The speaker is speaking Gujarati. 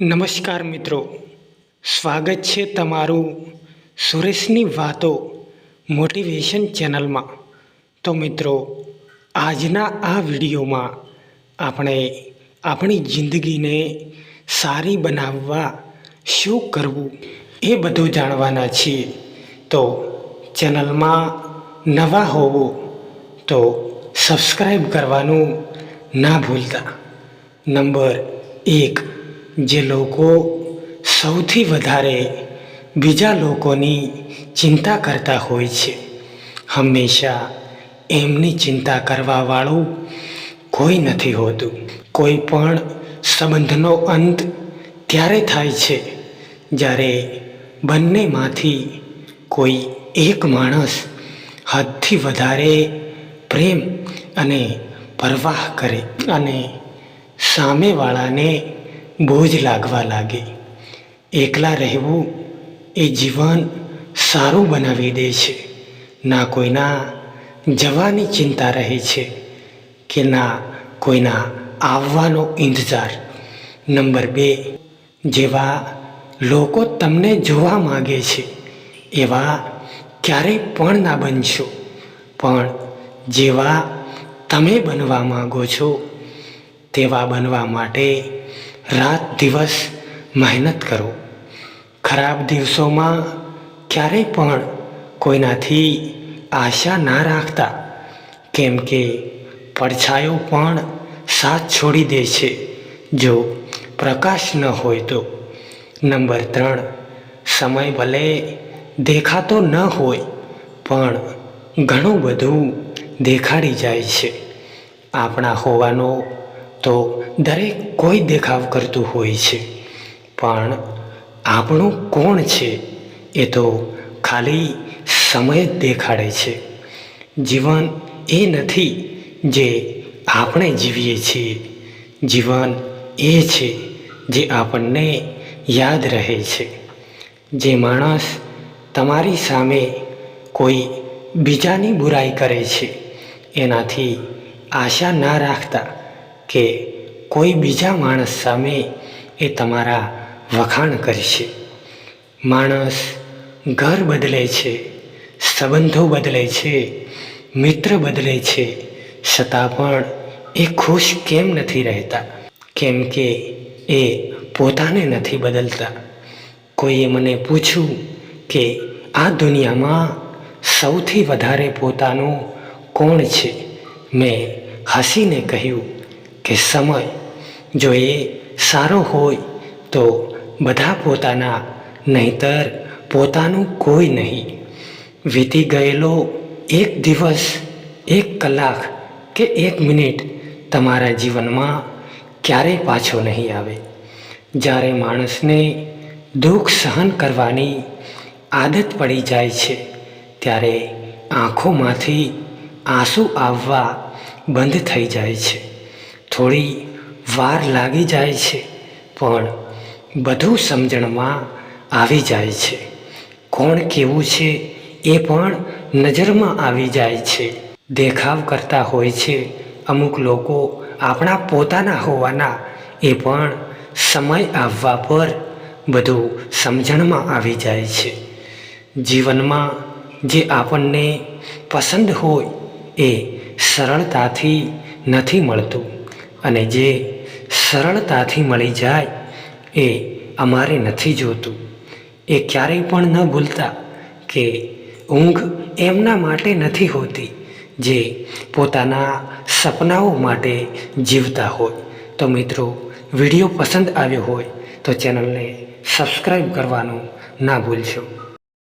નમસ્કાર મિત્રો. સ્વાગત છે તમારું સુરેશની વાતો મોટિવેશન ચેનલમાં. તો મિત્રો, આજના આ વિડીયોમાં આપણે આપણી જિંદગીને સારી બનાવવા શું કરવું એ બધું જાણવાના છીએ. તો ચેનલમાં નવા હોવો તો સબસ્ક્રાઈબ કરવાનું ના ભૂલતા. નંબર એક જે લોકો સૌથી વધારે બીજા લોકોની ચિંતા કરતા હોય છે, હંમેશા એમની ચિંતા કરવાવાળું કોઈ નથી હોતું. કોઈ પણ સંબંધનો અંત ત્યારે થાય છે જ્યારે બંનેમાંથી કોઈ એક માણસ હદથી વધારે પ્રેમ અને પરવાહ કરે અને સામેવાળાને બોજ લાગવા લાગે. એકલા રહેવું એ જીવન સારું બનાવી દે છે. ના કોઈના જવાની ચિંતા રહે છે કે ના કોઈના આવવાનો ઇંતજાર. નંબર બે, જેવા લોકો તમને જોવા માગે છે, એવા ક્યારેય પણ ના બનશો. પણ જેવા તમે બનવા માગો છો, તેવા બનવા માટે રાત દિવસ મહેનત કરો. ખરાબ દિવસોમાં ક્યારેય પણ કોઈનાથી આશા ના રાખતા. કેમ કે પડછાયો પણ સાથ છોડી દે છે. જો પ્રકાશ ન હોય તો. નંબર ત્રણ, સમય ભલે દેખાતો ન હોય, પણ ઘણું બધું દેખાડી જાય છે. આપણા હોવાનો તો દરેક કોઈ દેખાવ કરતું હોય છે. પણ આપણું કોણ છે એ તો ખાલી સમય દેખાડે છે. જીવન એ નથી જે આપણે જીવીએ છીએ. જીવન એ છે જે આપણને યાદ રહે છે. જે માણસ તમારી સામે કોઈ બીજાની બુરાઈ કરે છે, એનાથી આશા ના રાખતા કે કોઈ બીજા માણસ સામે એ તમારા વખાણ કરશે માણસ ઘર બદલે છે, સંબંધો બદલે છે, મિત્ર બદલે છે, છતાં પણ એ ખુશ કેમ નથી રહેતા? કેમ કે એ પોતાને નથી બદલતા. કોઈએ મને પૂછ્યું કે આ દુનિયામાં સૌથી વધારે પોતાનું કોણ છે? મેં હસીને કહ્યું કે સમય જો એ સારો હોય તો બધા પોતાના, નહીતર પોતાનું કોઈ નહીં. વીતી ગયેલો એક દિવસ, એક કલાક કે એક મિનિટ તમારા જીવનમાં ક્યારેય પાછો નહીં આવે. જ્યારે માણસને દુઃખ સહન કરવાની આદત પડી જાય છે, ત્યારે આંખોમાંથી આંસુ આવવા બંધ થઈ જાય છે. થોડી વાર લાગી જાય છે, પણ બધું સમજણમાં આવી જાય છે. કોણ કેવું છે એ પણ નજરમાં આવી જાય છે. દેખાવ કરતા હોય છે અમુક લોકો આપણા પોતાના હોવાના, એ પણ સમય આવવા પર બધું સમજણમાં આવી જાય છે. જીવનમાં જે આપણને પસંદ હોય એ સરળતાથી નથી મળતું. અને જે સરળતાથી મળી જાય એ અમારે નથી જોતું. એ ક્યારેય પણ ન ભૂલતા કે ઊંઘ એમના માટે નથી હોતી જે પોતાના સપનાઓ માટે જીવતા હોય. તો મિત્રો, વીડિયો પસંદ આવ્યો હોય તો ચેનલને સબસ્ક્રાઈબ કરવાનું ના ભૂલશો.